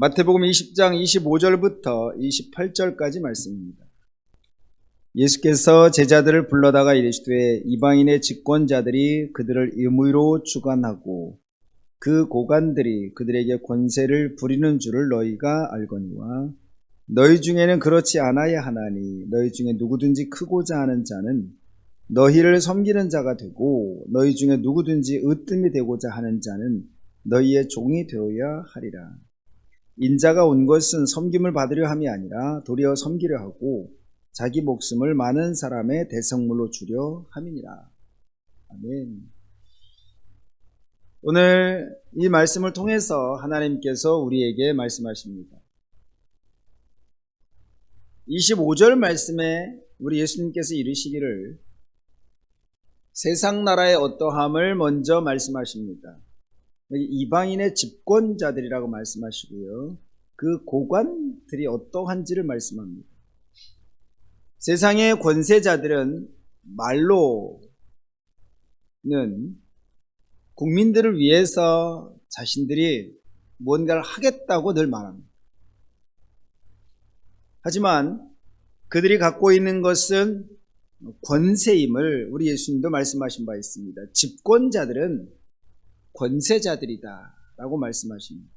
마태복음 20장 25절부터 28절까지 말씀입니다. 예수께서 제자들을 불러다가 이르시되 이방인의 집권자들이 그들을 임의로 주관하고 그 고관들이 그들에게 권세를 부리는 줄을 너희가 알거니와 너희 중에는 그렇지 않아야 하나니 너희 중에 누구든지 크고자 하는 자는 너희를 섬기는 자가 되고 너희 중에 누구든지 으뜸이 되고자 하는 자는 너희의 종이 되어야 하리라. 인자가 온 것은 섬김을 받으려 함이 아니라 도리어 섬기려 하고 자기 목숨을 많은 사람의 대성물로 주려 함이니라. 아멘. 오늘 이 말씀을 통해서 하나님께서 우리에게 말씀하십니다. 25절 말씀에 우리 예수님께서 이르시기를 세상 나라의 어떠함을 먼저 말씀하십니다. 이방인의 집권자들이라고 말씀하시고요. 그 고관들이 어떠한지를 말씀합니다. 세상의 권세자들은 말로는 국민들을 위해서 자신들이 뭔가를 하겠다고 늘 말합니다. 하지만 그들이 갖고 있는 것은 권세임을 우리 예수님도 말씀하신 바 있습니다. 집권자들은 권세자들이다 라고 말씀하십니다.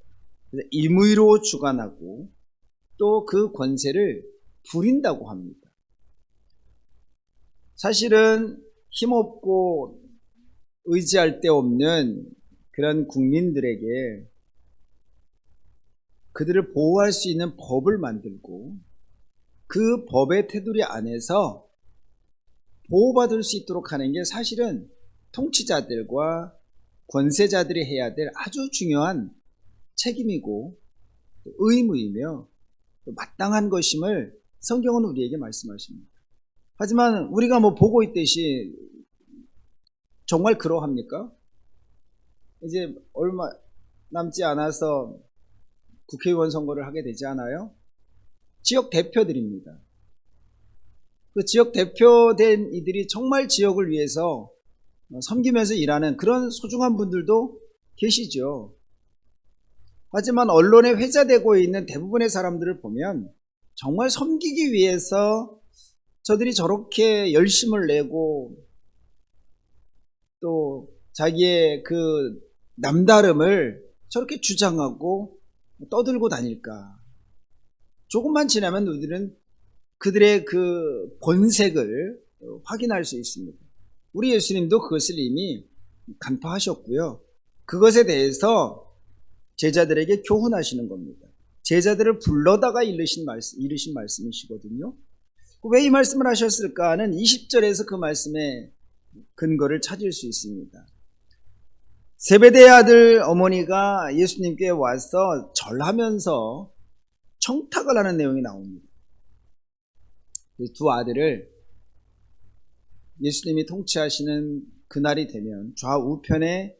그래서 임의로 주관하고 또 그 권세를 부린다고 합니다. 사실은 힘없고 의지할 데 없는 그런 국민들에게 그들을 보호할 수 있는 법을 만들고 그 법의 테두리 안에서 보호받을 수 있도록 하는 게 사실은 통치자들과 권세자들이 해야 될 아주 중요한 책임이고 의무이며 마땅한 것임을 성경은 우리에게 말씀하십니다. 하지만 우리가 뭐 보고 있듯이 정말 그러합니까? 이제 얼마 남지 않아서 국회의원 선거를 하게 되지 않아요? 지역 대표들입니다. 그 지역 대표된 이들이 정말 지역을 위해서 섬기면서 일하는 그런 소중한 분들도 계시죠. 하지만 언론에 회자되고 있는 대부분의 사람들을 보면 정말 섬기기 위해서 저들이 저렇게 열심을 내고 또 자기의 그 남다름을 저렇게 주장하고 떠들고 다닐까. 조금만 지나면 우리는 그들의 그 본색을 확인할 수 있습니다. 우리 예수님도 그것을 이미 간파하셨고요. 그것에 대해서 제자들에게 교훈하시는 겁니다. 제자들을 불러다가 이르신 말씀, 이르신 말씀이시거든요. 왜 이 말씀을 하셨을까는 20절에서 그 말씀의 근거를 찾을 수 있습니다. 세베대의 아들 어머니가 예수님께 와서 절하면서 청탁을 하는 내용이 나옵니다. 그 두 아들을 예수님이 통치하시는 그날이 되면 좌우편에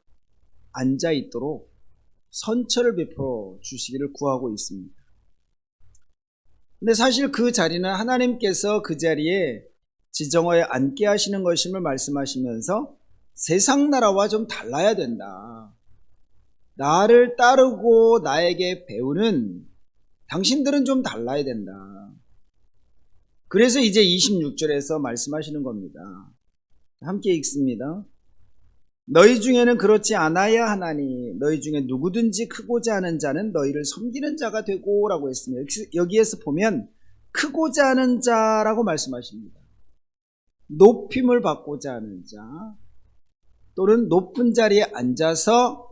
앉아 있도록 선처를 베풀어 주시기를 구하고 있습니다. 근데 사실 그 자리는 하나님께서 그 자리에 지정하여 앉게 하시는 것임을 말씀하시면서 세상 나라와 좀 달라야 된다. 나를 따르고 나에게 배우는 당신들은 좀 달라야 된다. 그래서 이제 26절에서 말씀하시는 겁니다. 함께 읽습니다. 너희 중에는 그렇지 않아야 하나니 너희 중에 누구든지 크고자 하는 자는 너희를 섬기는 자가 되고라고 했습니다. 여기에서 보면 크고자 하는 자라고 말씀하십니다. 높임을 받고자 하는 자 또는 높은 자리에 앉아서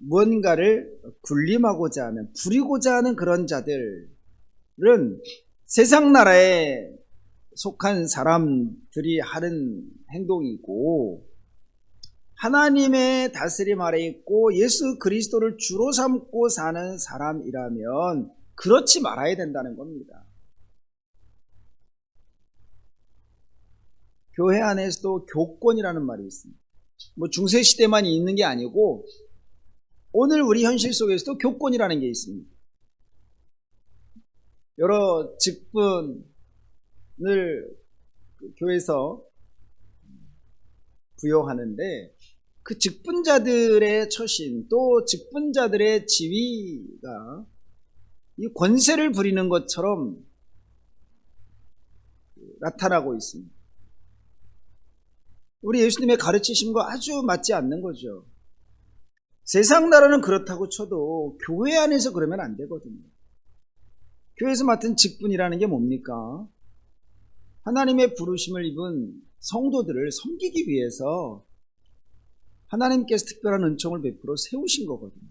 무언가를 군림하고자 하는 부리고자 하는 그런 자들은 세상 나라에 속한 사람들이 하는 행동이고 하나님의 다스림 아래 있고 예수 그리스도를 주로 삼고 사는 사람이라면 그렇지 말아야 된다는 겁니다. 교회 안에서도 교권이라는 말이 있습니다. 뭐 중세 시대만 있는 게 아니고 오늘 우리 현실 속에서도 교권이라는 게 있습니다. 여러 직분을 교회에서 부여하는데 그 직분자들의 처신 또 직분자들의 지위가 이 권세를 부리는 것처럼 나타나고 있습니다. 우리 예수님의 가르치심과 아주 맞지 않는 거죠. 세상 나라는 그렇다고 쳐도 교회 안에서 그러면 안 되거든요. 교회에서 맡은 직분이라는 게 뭡니까? 하나님의 부르심을 입은 성도들을 섬기기 위해서 하나님께서 특별한 은총을 베풀어 세우신 거거든요.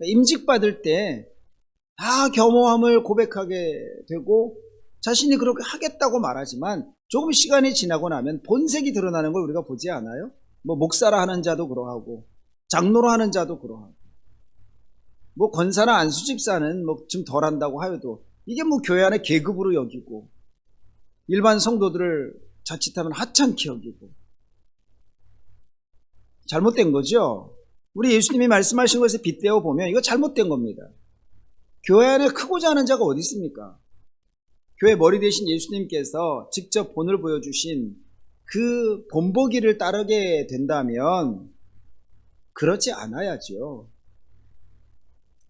임직 받을 때 다 겸허함을 고백하게 되고 자신이 그렇게 하겠다고 말하지만 조금 시간이 지나고 나면 본색이 드러나는 걸 우리가 보지 않아요? 뭐 목사라 하는 자도 그러하고 장로로 하는 자도 그러하고 뭐 권사나 안수집사는 뭐좀 덜한다고 하여도 이게 뭐 교회 안에 계급으로 여기고 일반 성도들을 자칫하면 하찮게 여기고 잘못된 거죠. 우리 예수님이 말씀하신 것에 빗대어 보면 이거 잘못된 겁니다. 교회 안에 크고자 하는 자가 어디 있습니까? 교회 머리 대신 예수님께서 직접 본을 보여주신 그 본보기를 따르게 된다면 그렇지 않아야죠.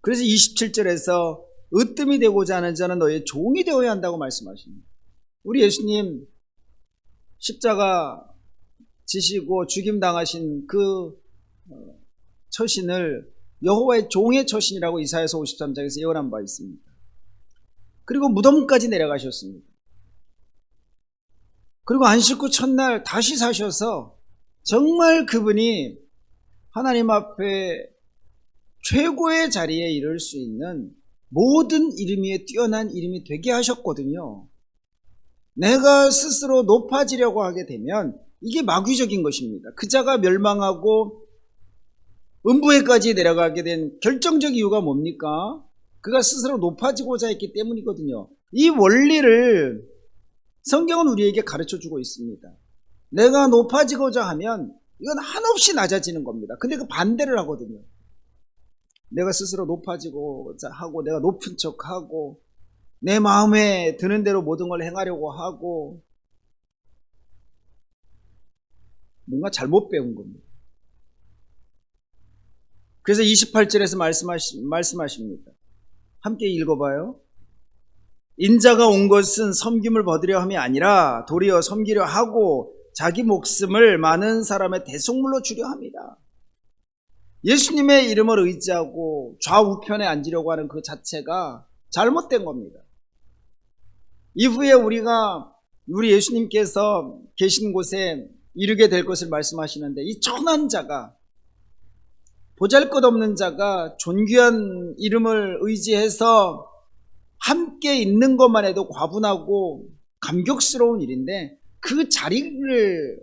그래서 27절에서 으뜸이 되고자 하는 자는 너의 종이 되어야 한다고 말씀하십니다. 우리 예수님 십자가 지시고 죽임 당하신 그 어, 처신을 여호와의 종의 처신이라고 이사야서 53장에서 예언한 바 있습니다. 그리고 무덤까지 내려가셨습니다. 그리고 안식 후 첫날 다시 사셔서 정말 그분이 하나님 앞에 최고의 자리에 이를 수 있는 모든 이름 위에 뛰어난 이름이 되게 하셨거든요. 내가 스스로 높아지려고 하게 되면 이게 마귀적인 것입니다. 그자가 멸망하고 음부에까지 내려가게 된 결정적 이유가 뭡니까? 그가 스스로 높아지고자 했기 때문이거든요. 이 원리를 성경은 우리에게 가르쳐 주고 있습니다. 내가 높아지고자 하면 이건 한없이 낮아지는 겁니다. 근데 그 반대를 하거든요. 내가 스스로 높아지고자 하고 내가 높은 척 하고 내 마음에 드는 대로 모든 걸 행하려고 하고 뭔가 잘못 배운 겁니다. 그래서 28절에서 말씀하시, 말씀하십니다. 함께 읽어봐요. 인자가 온 것은 섬김을 받으려 함이 아니라 도리어 섬기려 하고 자기 목숨을 많은 사람의 대속물로 주려 합니다. 예수님의 이름을 의지하고 좌우편에 앉으려고 하는 그 자체가 잘못된 겁니다. 이후에 우리가 우리 예수님께서 계신 곳에 이르게 될 것을 말씀하시는데 이 천한 자가 보잘 것 없는 자가 존귀한 이름을 의지해서 함께 있는 것만 해도 과분하고 감격스러운 일인데 그 자리를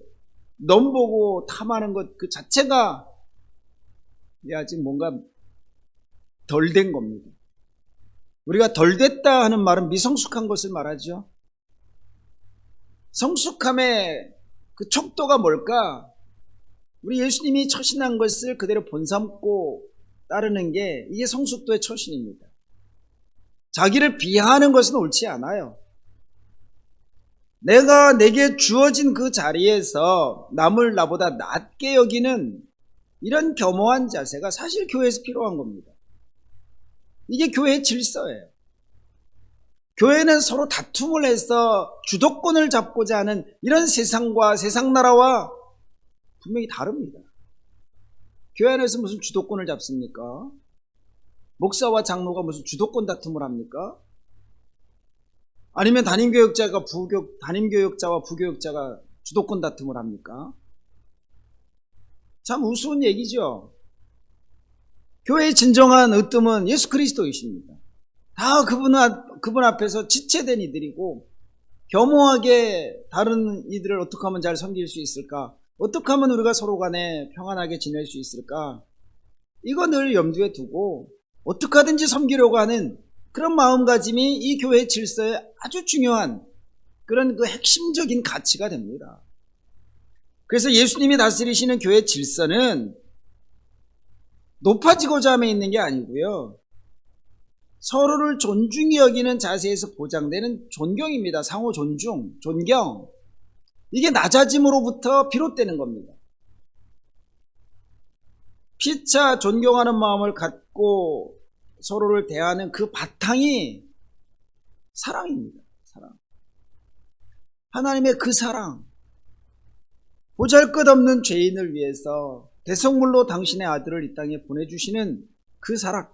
넘보고 탐하는 것 그 자체가 아직 뭔가 덜 된 겁니다. 우리가 덜 됐다 하는 말은 미성숙한 것을 말하죠. 성숙함의 그 척도가 뭘까? 우리 예수님이 처신한 것을 그대로 본삼고 따르는 게 이게 성숙도의 처신입니다. 자기를 비하하는 것은 옳지 않아요. 내가 내게 주어진 그 자리에서 남을 나보다 낮게 여기는 이런 겸허한 자세가 사실 교회에서 필요한 겁니다. 이게 교회의 질서예요. 교회는 서로 다툼을 해서 주도권을 잡고자 하는 이런 세상과 세상 나라와 분명히 다릅니다. 교회 안에서 무슨 주도권을 잡습니까? 목사와 장로가 무슨 주도권 다툼을 합니까? 아니면 담임교육자가 부교육, 담임교육자와 부교육자가 주도권 다툼을 합니까? 참 우스운 얘기죠. 교회의 진정한 으뜸은 예수 그리스도이십니다. 다 그분, 앞, 그분 앞에서 지체된 이들이고, 겸허하게 다른 이들을 어떻게 하면 잘 섬길 수 있을까? 어떻게 하면 우리가 서로 간에 평안하게 지낼 수 있을까? 이거 늘 염두에 두고, 어떻게 하든지 섬기려고 하는 그런 마음가짐이 이 교회 질서에 아주 중요한 그런 그 핵심적인 가치가 됩니다. 그래서 예수님이 다스리시는 교회 질서는 높아지고자 함에 있는 게 아니고요. 서로를 존중히 여기는 자세에서 보장되는 존경입니다. 상호 존중, 존경. 이게 낮아짐으로부터 비롯되는 겁니다. 피차 존경하는 마음을 갖고 서로를 대하는 그 바탕이 사랑입니다. 사랑. 하나님의 그 사랑. 보잘 것 없는 죄인을 위해서 대성물로 당신의 아들을 이 땅에 보내주시는 그 사랑.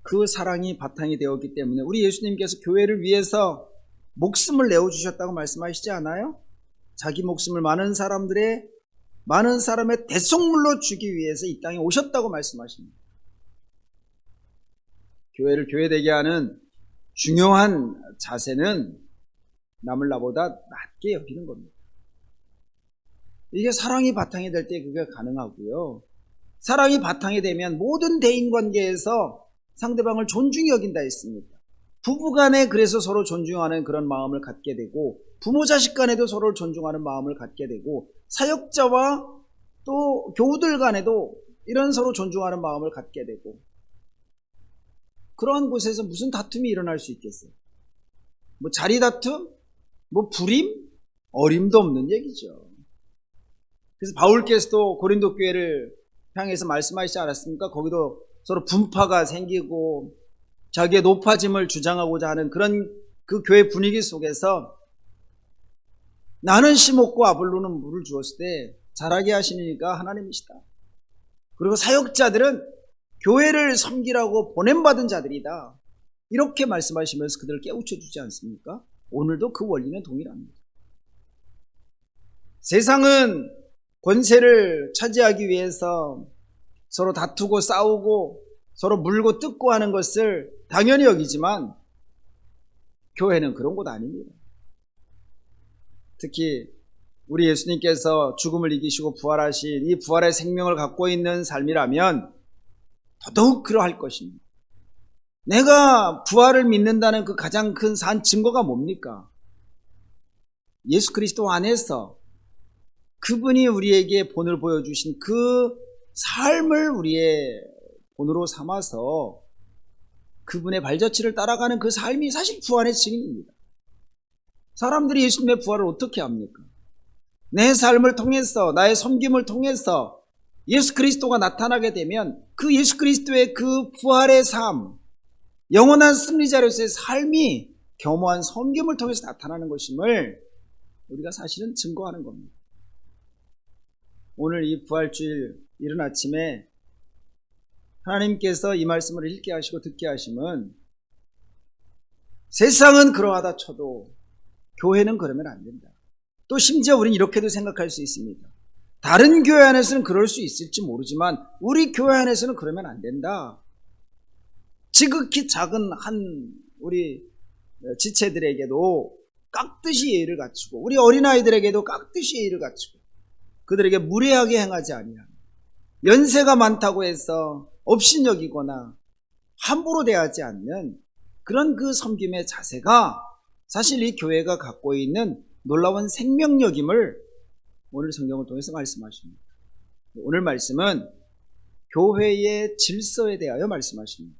그 사랑이 바탕이 되었기 때문에 우리 예수님께서 교회를 위해서 목숨을 내어주셨다고 말씀하시지 않아요? 자기 목숨을 많은 사람들의 많은 사람의 대속물로 주기 위해서 이 땅에 오셨다고 말씀하십니다. 교회를 교회되게 하는 중요한 자세는 남을 나보다 낮게 여기는 겁니다. 이게 사랑이 바탕이 될 때 그게 가능하고요. 사랑이 바탕이 되면 모든 대인 관계에서 상대방을 존중히 여긴다 했습니다. 부부 간에 그래서 서로 존중하는 그런 마음을 갖게 되고 부모 자식 간에도 서로를 존중하는 마음을 갖게 되고 사역자와 또 교우들 간에도 이런 서로 존중하는 마음을 갖게 되고 그러한 곳에서 무슨 다툼이 일어날 수 있겠어요? 뭐 자리 다툼? 뭐 불임? 어림도 없는 얘기죠. 그래서 바울께서도 고린도 교회를 향해서 말씀하시지 않았습니까? 거기도 서로 분파가 생기고 자기의 높아짐을 주장하고자 하는 그런 그 교회 분위기 속에서 나는 심었고 아볼로는 물을 주었을 때 자라게 하시니까 하나님이시다. 그리고 사역자들은 교회를 섬기라고 보냄받은 자들이다. 이렇게 말씀하시면서 그들을 깨우쳐 주지 않습니까? 오늘도 그 원리는 동일합니다. 세상은 권세를 차지하기 위해서 서로 다투고 싸우고 서로 물고 뜯고 하는 것을 당연히 여기지만 교회는 그런 곳 아닙니다. 특히 우리 예수님께서 죽음을 이기시고 부활하신 이 부활의 생명을 갖고 있는 삶이라면 더더욱 그러할 것입니다. 내가 부활을 믿는다는 그 가장 큰 산 증거가 뭡니까? 예수 그리스도 안에서 그분이 우리에게 본을 보여주신 그 삶을 우리의 본으로 삼아서 그분의 발자취를 따라가는 그 삶이 사실 부활의 증인입니다. 사람들이 예수님의 부활을 어떻게 합니까? 내 삶을 통해서, 나의 섬김을 통해서 예수 그리스도가 나타나게 되면 그 예수 그리스도의 그 부활의 삶, 영원한 승리자로서의 삶이 겸허한 섬김을 통해서 나타나는 것임을 우리가 사실은 증거하는 겁니다. 오늘 이 부활주일 이른 아침에 하나님께서 이 말씀을 읽게 하시고 듣게 하심은 세상은 그러하다 쳐도 교회는 그러면 안 된다. 또 심지어 우리는 이렇게도 생각할 수 있습니다. 다른 교회 안에서는 그럴 수 있을지 모르지만 우리 교회 안에서는 그러면 안 된다. 지극히 작은 한 우리 지체들에게도 깍듯이 예의를 갖추고 우리 어린아이들에게도 깍듯이 예의를 갖추고 그들에게 무례하게 행하지 아니하며 연세가 많다고 해서 업신여기거나 함부로 대하지 않는 그런 그 섬김의 자세가 사실 이 교회가 갖고 있는 놀라운 생명력임을 오늘 성경을 통해서 말씀하십니다. 오늘 말씀은 교회의 질서에 대하여 말씀하십니다.